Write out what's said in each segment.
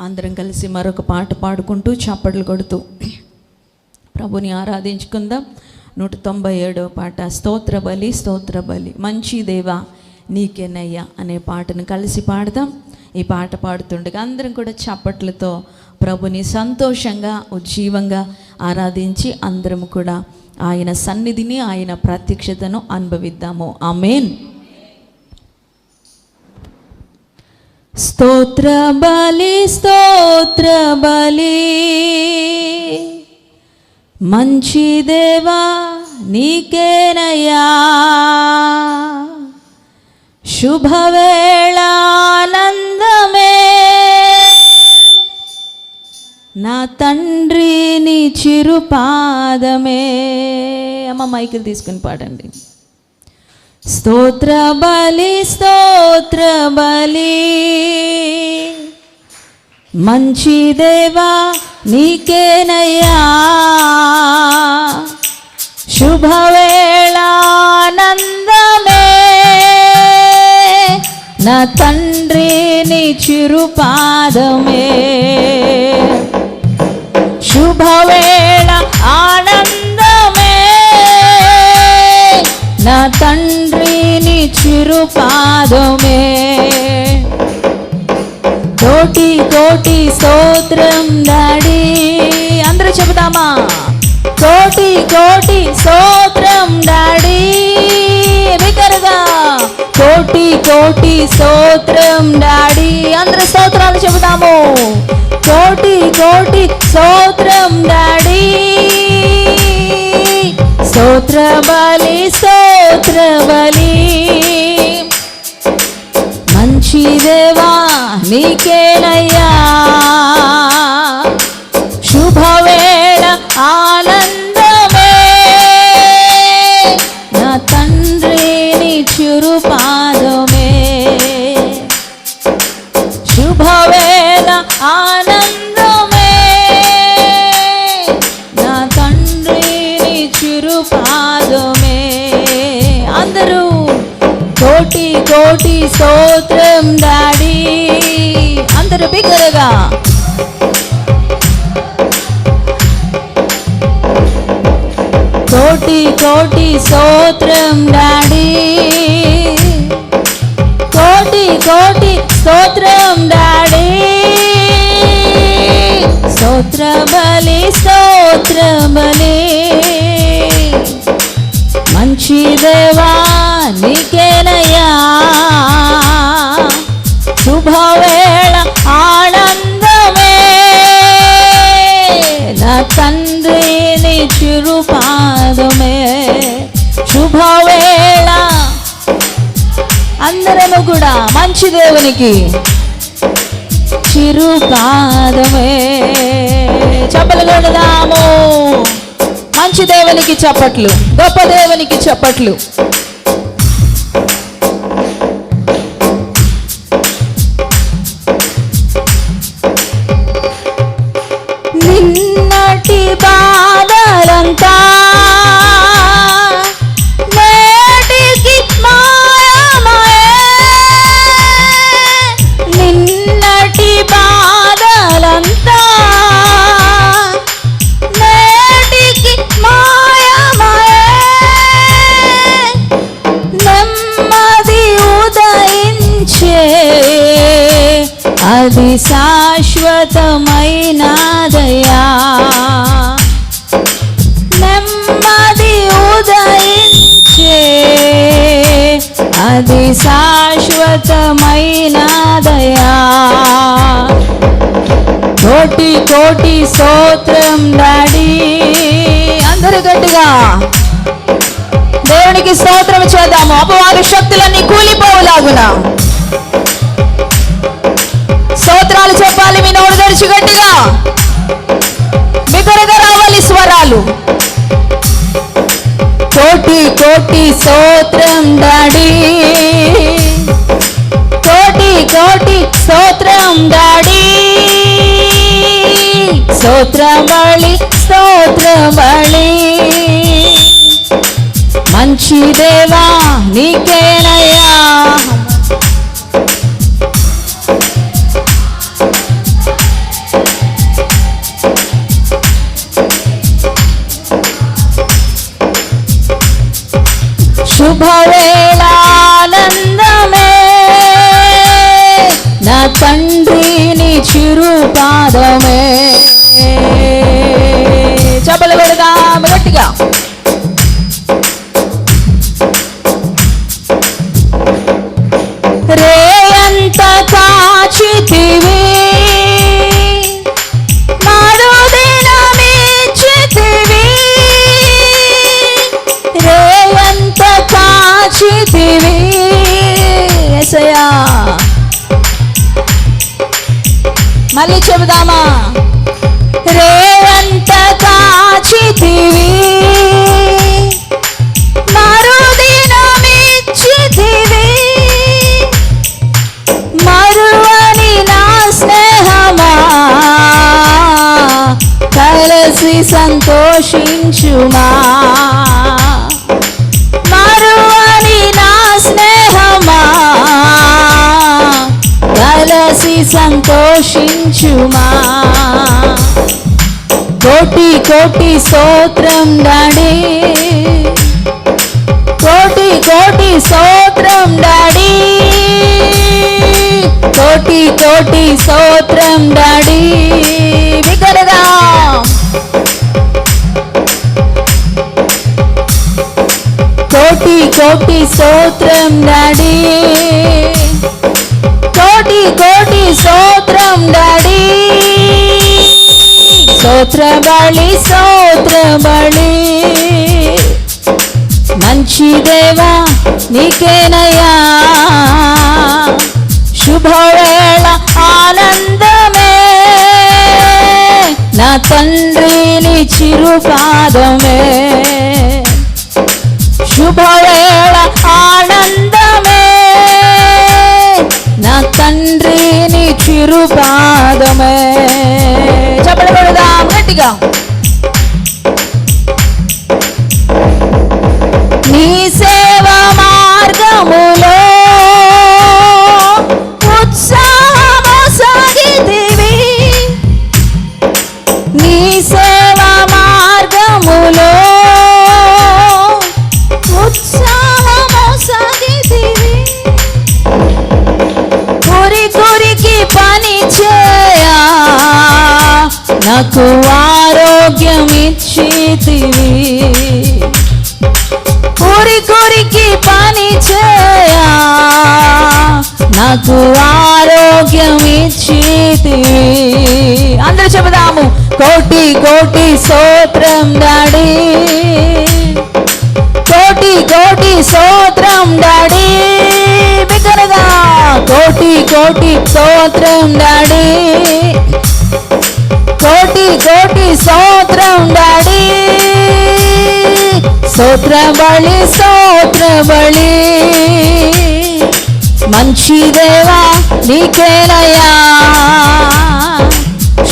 అందరం కలిసి మరొక పాట పాడుకుంటూ చప్పట్లు కొడుతూ ప్రభుని ఆరాధించుకుందాం. నూట తొంభై ఏడవ పాట స్తోత్ర బలి స్తోత్ర బలి మంచి దేవా నీకేనయ్యా అనే పాటను కలిసి పాడదాం. ఈ పాట పాడుతుండగా అందరం కూడా చప్పట్లతో ప్రభుని సంతోషంగా ఉజ్జీవంగా ఆరాధించి అందరం కూడా ఆయన సన్నిధిని ఆయన ప్రత్యక్షతను అనుభవిద్దాము. ఆమెన్. స్తోత్ర బలి స్తోత్ర బలి. మంచి దేవా నీకేనయ్యా. శుభవేళ ఆనందమే నా తండ్రి నీ చిరుపాదమే. అమ్మ మైకిల్ తీసుకుని పాడండి. స్తోత్ర బలి స్తోత్ర బలి. మంచి దేవా నీకేనయ్యా. శుభవేళానందమే. నా తండ్రి నీ చిరుపాదమే. తిరుపాదమే చిరుపాదమే కోటి కోటి స్తోత్రం డాడీ అందరూ చెబుతామా కోటి కోటి స్తోత్రం డాడీ బిగ్గరగా కోటి కోటి స్తోత్రం డాడీ అందరు స్తోత్రాలు చెబుతాము కోటి కోటి స్తోత్రం డాడీ స్తోత్ర బలి స్తోత్ర బలి నీకేనయ్యా? శుభవేళ ఆనందమే. నా తండ్రిని చురుపాదమే. శుభవేళ ఆనందమే. నా తండ్రిని చురుపాదమే. అందరూ కోటి కోటి స్తోత్రం దా బిగ్గరగా కోటి కోటి స్తోత్రం డాడీ. కోటి కోటి స్తోత్రం డాడీ. స్తోత్ర బలి స్తోత్ర బలి మంచి దేవా నీకేనయ్యా మంచి దేవునికి చిరుపాదమే. చెప్పలు కొడదాము. మంచి దేవునికి చప్పట్లు గొప్ప దేవునికి చప్పట్లు. నిన్నటి శాశ్వతమైనదయా నెమ్మది ఉదయించే అది శాశ్వతమైనదయా కోటి కోటి స్తోత్రం డాడీ అందరు గట్టిగా. దేవునికి స్తోత్రం చేద్దాము. అపవాద శక్తులన్నీ కూలిపోవులాగునా. స్తోత్రాలు చెప్పాలి మీ నోరు తెరిచి గట్టిగా. బిగ్గరగా రావాలి స్వరాలు. కోటి కోటి స్తోత్రం డాడీ కోటి కోటి స్తోత్రం డాడీ స్తోత్రమళి స్తోత్రమళి మంచి దేవా నీకేనయ్యా. భవేళానందమే నా తండ్రిని చిరుపాదమే. మళ్ళీ చెబుదామా? రేవంత కాచితివి మరుదినమిచ్చితివి మరువని నా స్నేహమా? కలిసి సంతోషించుమా? సంతోషించుమా? కోటి కోటి స్తోత్రం డాడీ. కోటి కోటి స్తోత్రం డాడీ. కోటి కోటి స్తోత్రం డాడీ. బిగ్గరగా. కోటి కోటి స్తోత్రం డాడీ. కోటి సోత్రం డాడీ స్తోత్ర బలి స్తోత్ర బలి మంచి దేవా నీకేనయ్యా. శుభవేళ ఆనందమే. నా తండ్రిని చిరుపాదమే. శుభవే తిరుపాదమే. చిరుపాదమే గట్టిగా. నీ మాకు ఆరోగ్యం ఇచ్చితివి కురి కురికి పని చేయా నాకు ఆరోగ్యం ఇచ్చితివి అందరూ చెబుదాము కోటి కోటి స్తోత్రం దాడి కోటి కోటి స్తోత్రం దాడి బిగ్గరగా కోటి కోటి స్తోత్రం దాడి సోత్రం డాడీ స్తోత్ర బలి స్తోత్ర బలి మంచి దేవా నీకేనయ్యా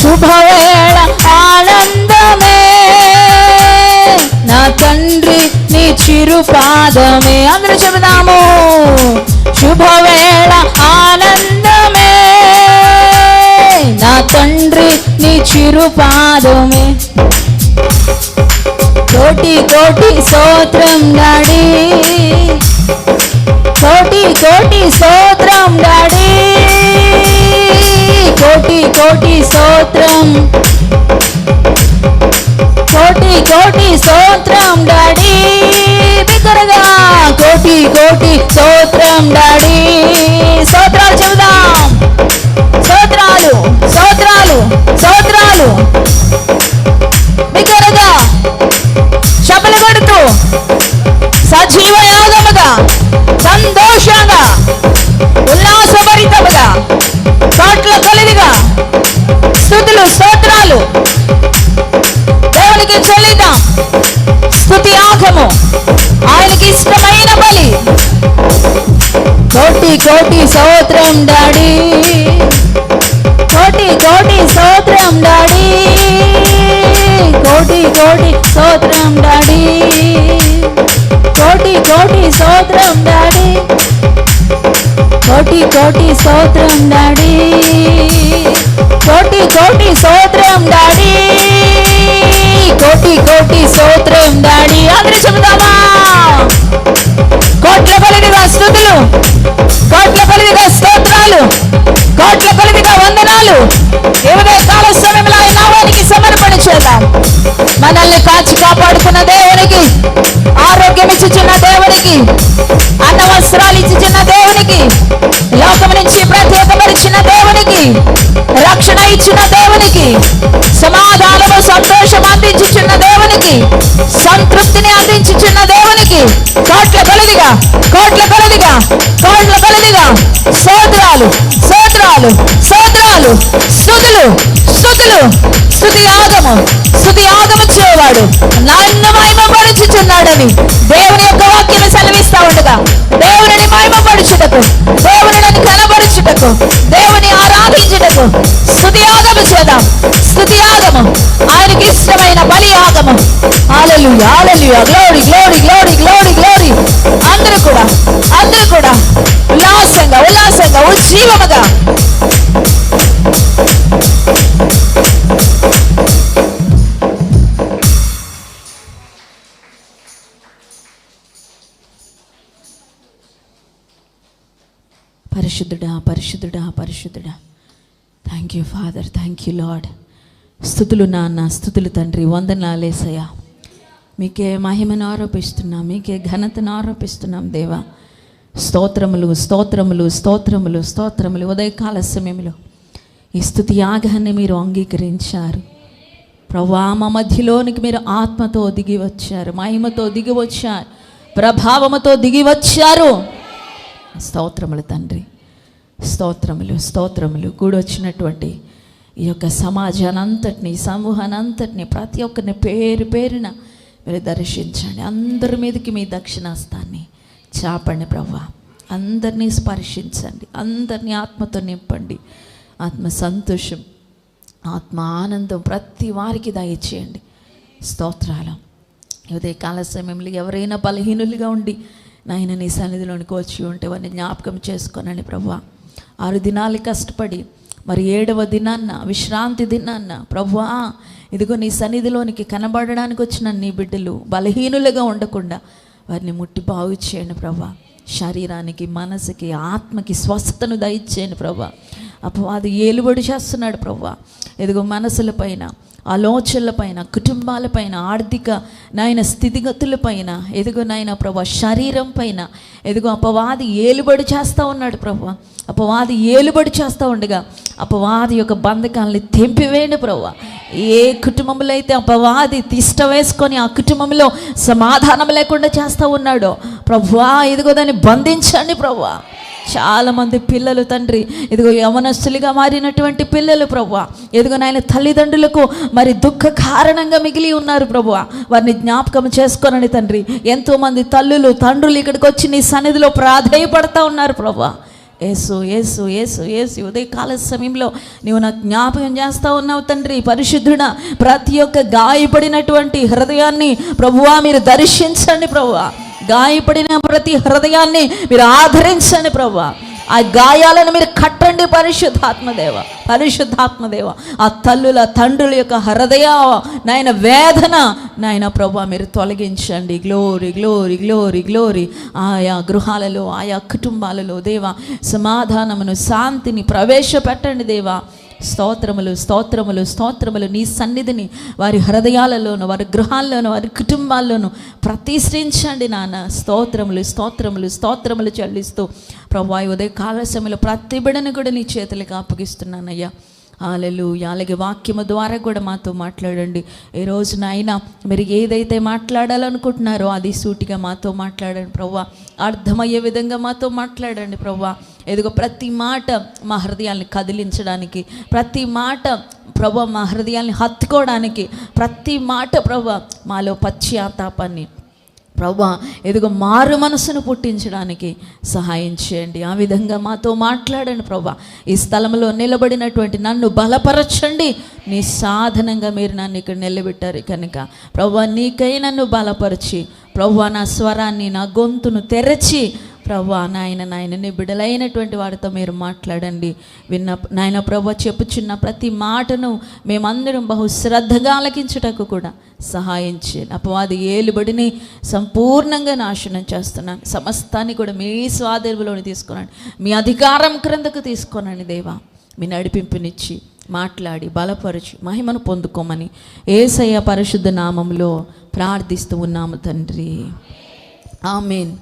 శుభవేళ ఆనందమే. నా తండ్రి నీ చిరు పాదమే అందరూ చెబుదాము. నీ కోటి కోటి స్తోత్రం డాడీ కోటి కోటి స్తోత్రం డాడీ కోటి కోటి స్తోత్రం కోటి కోటి స్తోత్రం డాడీ బిగ్గరగా కోటి కోటి స్తోత్రం సోత్రం డాడీ. కోటి కోటి సోత్రం డాడీ. కోటి కోటి సోత్రం డాడీ. కోటి కోటి సోత్రం డాడీ. కోటి కోటి సోత్రం డాడీ. కోటి కోటి సోత్రం డాడీ. కోటి కోటి సోత్రం కొలదిగా. కోట్ల కొలదిగా. సోదరాలు సోదరాలు సోదరాలు. సుతులు సుతులు స్థుతి యాగము స్థుతి యాగము చేయవాడు నన్ను మహిమపరుచుచున్నాడని దేవుని యొక్క వాక్యం సెలవిస్తా ఉండగా దేవుని మహిమపరచుటకు దేవుని కనబరుచుటకు దేవుని ఆరాధించుటకు స్థుతి యాగము చేద్దాం. స్థుతి యాగము ఆయనకి ఇష్టమైన బలి యాగము ఆలలు ఆలలు glory glory glory glory glory ఉల్లాసంగా ఉజ్జీవముగా పరిశుద్ధుడా పరిశుద్ధుడా పరిశుద్ధుడా. Thank you father thank you lord స్థుతులు నాన్న స్థుతులు తండ్రి వందనాలేసయ్యా మీకే మహిమను ఆరోపిస్తున్నాం మీకే ఘనతను ఆరోపిస్తున్నాం దేవా. స్తోత్రములు స్తోత్రములు స్తోత్రములు స్తోత్రములు. ఉదయకాల సమయంలో ఈ స్థుతి యాగాన్ని మీరు అంగీకరించారు. ప్రభా మా మధ్యలోనికి మీరు ఆత్మతో దిగి వచ్చారు మహిమతో దిగి వచ్చారు ప్రభావముతో దిగి వచ్చారు. స్తోత్రములు తండ్రి స్తోత్రములు స్తోత్రములు. కూడొచ్చినటువంటి ఈ యొక్క సమాజాన్ని అంతటిని సమూహాన్ని అంతటిని ప్రతి ఒక్కరిని పేరు పేరున మీరు దర్శించండి. అందరి మీదకి మీ దక్షిణాస్తాన్ని చాపండి ప్రభా అందరినీ స్పర్శించండి. అందరినీ ఆత్మతో నింపండి. ఆత్మ సంతోషం ఆత్మ ఆనందం ప్రతి వారికి దయచేయండి. స్తోత్రాలు. ఉదయకాల సమయంలో ఎవరైనా బలహీనులుగా ఉండి నాయన నీ సన్నిధిలోనికి వచ్చి ఉంటే వారిని జ్ఞాపకం చేసుకోనండి ప్రభా ఆరు దినాలు కష్టపడి మరి ఏడవ దినాన్న విశ్రాంతి దినాన్న ప్రభువా ఇదిగో నీ సన్నిధిలోనికి కనబడడానికి వచ్చిన నీ బిడ్డలు బలహీనులుగా ఉండకుండా వారిని ముట్టి బాగు చేయండి ప్రభా. శరీరానికి మనసుకి ఆత్మకి స్వస్థతను దయచేయండి ప్రభా. అపవాది ఏలుబడి చేస్తున్నాడు ప్రభా. ఎదుగు మనసుల పైన ఆలోచనల పైన కుటుంబాల పైన ఆర్థిక నాయన స్థితిగతుల పైన ఎదుగో నాయన ప్రభా శరీరం పైన ఎదుగో అపవాది ఏలుబడి చేస్తూ ఉన్నాడు ప్రభా. అపవాది ఏలుబడి చేస్తూ ఉండగా అపవాది యొక్క బంధకాలని తెంపివేయండి ప్రభా. ఏ కుటుంబంలో అయితే అపవాది తిష్ట వేసుకొని ఆ కుటుంబంలో సమాధానం లేకుండా చేస్తూ ఉన్నాడో ప్రభువా ఎదుగో దాన్ని బంధించండి ప్రభువా చాలామంది పిల్లలు తండ్రి ఇదిగో యవనస్తులుగా మారినటువంటి పిల్లలు ప్రభు ఎదుగు నాయన తల్లిదండ్రులకు మరి దుఃఖ కారణంగా మిగిలి ఉన్నారు ప్రభు వారిని జ్ఞాపకం చేసుకోనని తండ్రి. ఎంతోమంది తల్లులు తండ్రులు ఇక్కడికి వచ్చి నీ సన్నిధిలో ప్రాధేయపడతా ఉన్నారు ప్రభు ఏసు ఏసు ఏసు ఏసు ఉదయ కాల సమయంలో నీవు నాకు జ్ఞాపకం చేస్తూ ఉన్నావు తండ్రి. పరిశుద్ధుడ ప్రతి ఒక్క గాయపడినటువంటి హృదయాన్ని ప్రభువా మీరు దర్శించండి ప్రభువా. గాయపడిన ప్రతి హృదయాన్ని మీరు ఆదరించండి ప్రభా ఆ గాయాలను మీరు కట్టండి పరిశుద్ధాత్మదేవ పరిశుద్ధాత్మదేవ ఆ తల్లుల తండ్రుల యొక్క హృదయ నాయన వేదన నాయన ప్రభా మీరు తొలగించండి. Glory glory glory glory. ఆయా గృహాలలో ఆయా కుటుంబాలలో దేవా సమాధానమును శాంతిని ప్రవేశపెట్టండి దేవా. స్తోత్రములు స్తోత్రములు స్తోత్రములు నీ సన్నిధిని వారి హృదయాలలోను వారి గృహాల్లోను వారి కుటుంబాల్లోను ప్రతిష్ఠించండి నాన్న. స్తోత్రములు స్తోత్రములు స్తోత్రములు చెల్లిస్తూ ప్రభా ఉదయ కాల సమయంలో ప్రతి బిడను కూడా నీ చేతులకు అప్పగిస్తున్నానయ్యా. ఆలలు అలాగే వాక్యము ద్వారా కూడా మాతో మాట్లాడండి. ఈ రోజున అయినా మీరు ఏదైతే మాట్లాడాలనుకుంటున్నారో అది సూటిగా మాతో మాట్లాడండి ప్రవ్వా. అర్థమయ్యే విధంగా మాతో మాట్లాడండి ప్రవ్వా. ఎదుగో ప్రతి మాట మా హృదయాన్ని కదిలించడానికి ప్రతి మాట ప్రభ మా హృదయాన్ని హత్తుకోవడానికి ప్రతి మాట ప్రభ మాలో పశ్చాత్తాపాన్ని ప్రభా ఎదుగు మారు మనసును పుట్టించడానికి సహాయం చేయండి. ఆ విధంగా మాతో మాట్లాడండి ప్రభా. ఈ స్థలంలో నిలబడినటువంటి నన్ను బలపరచండి. నీ సాధనంగా మీరు నన్ను ఇక్కడ నిలబెట్టారు కనుక. ప్రభా నీకై నన్ను బలపరిచి ప్రభా నా స్వరాన్ని నా గొంతును తెరచి ప్రభా నాయన నాయన నీ బిడలైనటువంటి వాడితో మీరు మాట్లాడండి. విన్న నాయన ప్రభా చెప్పుచున్న ప్రతి మాటను మేమందరం బహు శ్రద్ధగా ఆలకించుటకు కూడా సహాయం చేయండి. అపవాది ఏలుబడిని సంపూర్ణంగా నాశనం చేస్తున్నాను సమస్తాన్ని కూడా మీ స్వాధీనంలోని తీసుకోనండి మీ అధికారం క్రిందకు తీసుకోనండి దేవా. మీ నడిపింపునిచ్చి మాట్లాడి బలపరచి మహిమను పొందుకోమని ఏసయ్య పరిశుద్ధ నామంలో ప్రార్థిస్తూ ఉన్నాము తండ్రి. ఆమెన్.